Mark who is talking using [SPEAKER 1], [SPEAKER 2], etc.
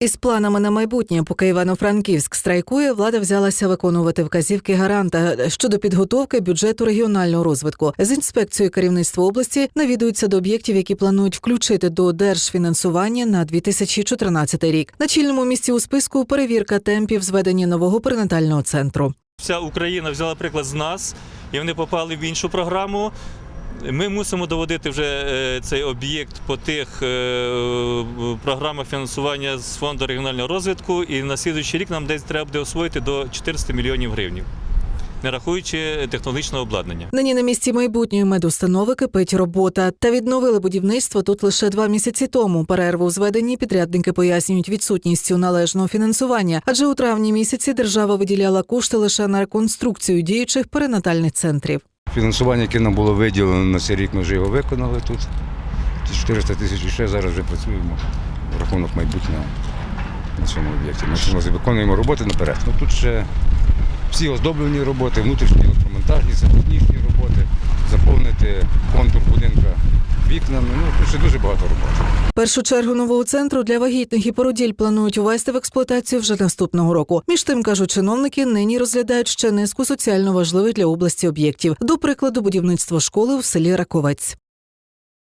[SPEAKER 1] Із планами на майбутнє, поки Івано-Франківськ страйкує, влада взялася виконувати вказівки гаранта щодо підготовки бюджету регіонального розвитку. З інспекцією керівництва області навідуються до об'єктів, які планують включити до держфінансування на 2014 рік. На чільному місці у списку перевірка темпів зведення нового перинатального центру.
[SPEAKER 2] Вся Україна взяла приклад з нас, і вони попали в іншу програму. Ми мусимо доводити вже е, цей об'єкт по тих е, програмах фінансування з фонду регіонального розвитку. І на слідуючий рік нам десь треба буде освоїти до 400 мільйонів гривень, не рахуючи технологічного обладнання.
[SPEAKER 1] Нині на місці майбутньої медустанови кипить робота. Та відновили будівництво тут лише два місяці тому. Перерву в зведенні підрядники пояснюють відсутністю належного фінансування, адже у травні місяці держава виділяла кошти лише на реконструкцію діючих перинатальних центрів.
[SPEAKER 3] Фінансування, яке нам було виділено на цей рік, ми вже його виконали тут. 400 тисяч і ще зараз вже працюємо в рахунок майбутнього на цьому об'єкті. Ми виконуємо роботи наперед. Ну, тут ще всі оздоблені роботи, внутрішні електромонтажні, технічні роботи, заповнити контур будинка вікнами. Ну, тут ще дуже багато роботи.
[SPEAKER 1] Першу чергу нового центру для вагітних і породіль планують увести в експлуатацію вже наступного року. Між тим кажуть, чиновники нині розглядають ще низку соціально важливих для області об'єктів. До прикладу, будівництво школи в селі Раковець.